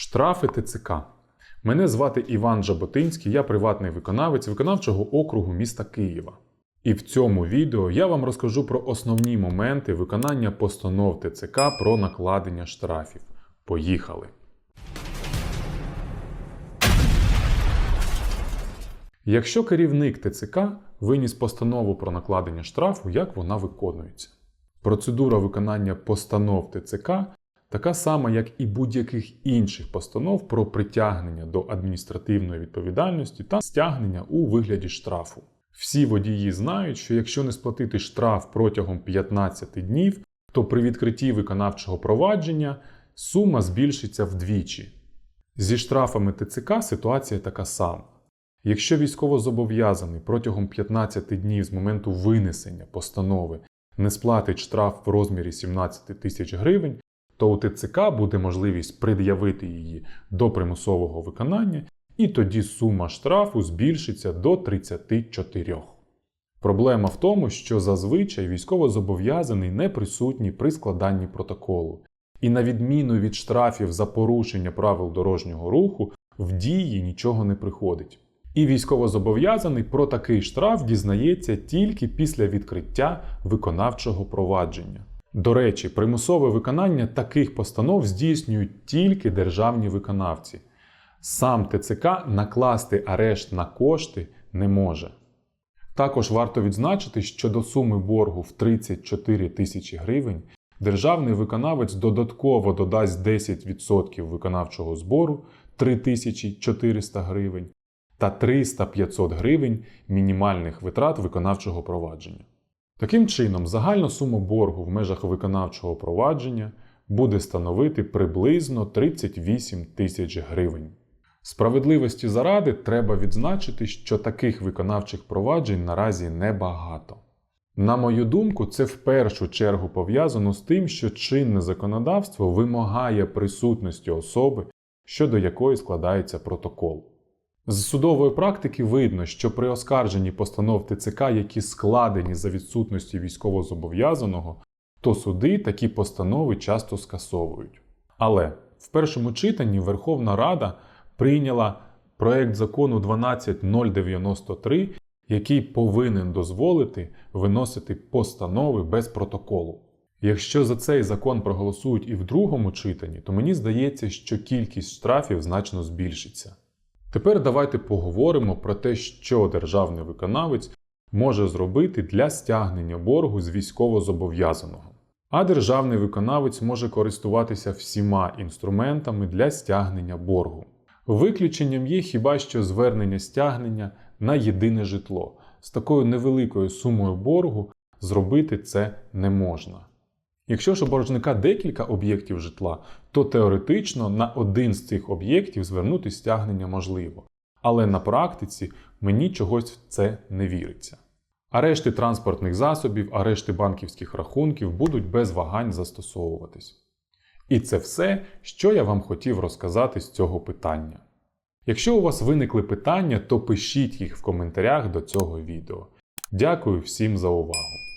Штрафи ТЦК. Мене звати Іван Жаботинський, я приватний виконавець виконавчого округу міста Києва. І в цьому відео я вам розкажу про основні моменти виконання постанов ТЦК про накладення штрафів. Поїхали! Якщо керівник ТЦК виніс постанову про накладення штрафу, як вона виконується? Процедура виконання постанов ТЦК така сама, як і будь-яких інших постанов про притягнення до адміністративної відповідальності та стягнення у вигляді штрафу. Всі водії знають, що якщо не сплатити штраф протягом 15 днів, то при відкритті виконавчого провадження сума збільшиться вдвічі. Зі штрафами ТЦК ситуація така сама. Якщо військовозобов'язаний протягом 15 днів з моменту винесення постанови не сплатить штраф в розмірі 17 тисяч гривень, то у ТЦК буде можливість пред'явити її до примусового виконання, і тоді сума штрафу збільшиться до 34. Проблема в тому, що зазвичай військовозобов'язаний не присутній при складанні протоколу, і на відміну від штрафів за порушення правил дорожнього руху, в дії нічого не приходить. І військовозобов'язаний про такий штраф дізнається тільки після відкриття виконавчого провадження. До речі, примусове виконання таких постанов здійснюють тільки державні виконавці. Сам ТЦК накласти арешт на кошти не може. Також варто відзначити, що до суми боргу в 34 тисячі гривень державний виконавець додатково додасть 10% виконавчого збору 3400 гривень та 300-500 гривень мінімальних витрат виконавчого провадження. Таким чином, загальна сума боргу в межах виконавчого провадження буде становити приблизно 38 тисяч гривень. Справедливості заради треба відзначити, що таких виконавчих проваджень наразі небагато. На мою думку, це в першу чергу пов'язано з тим, що чинне законодавство вимагає присутності особи, щодо якої складається протокол. З судової практики видно, що при оскарженні постанов ТЦК, які складені за відсутності військовозобов'язаного, то суди такі постанови часто скасовують. Але в першому читанні Верховна Рада прийняла проект закону 12093, який повинен дозволити виносити постанови без протоколу. Якщо за цей закон проголосують і в другому читанні, то мені здається, що кількість штрафів значно збільшиться. Тепер давайте поговоримо про те, що державний виконавець може зробити для стягнення боргу з військовозобов'язаного. А державний виконавець може користуватися всіма інструментами для стягнення боргу. Виключенням є хіба що звернення стягнення на єдине житло. З такою невеликою сумою боргу зробити це не можна. Якщо ж у боржника декілька об'єктів житла, то теоретично на один з цих об'єктів звернути стягнення можливо. Але на практиці мені чогось в це не віриться. Арешти транспортних засобів, арешти банківських рахунків будуть без вагань застосовуватись. І це все, що я вам хотів розказати з цього питання. Якщо у вас виникли питання, то пишіть їх в коментарях до цього відео. Дякую всім за увагу!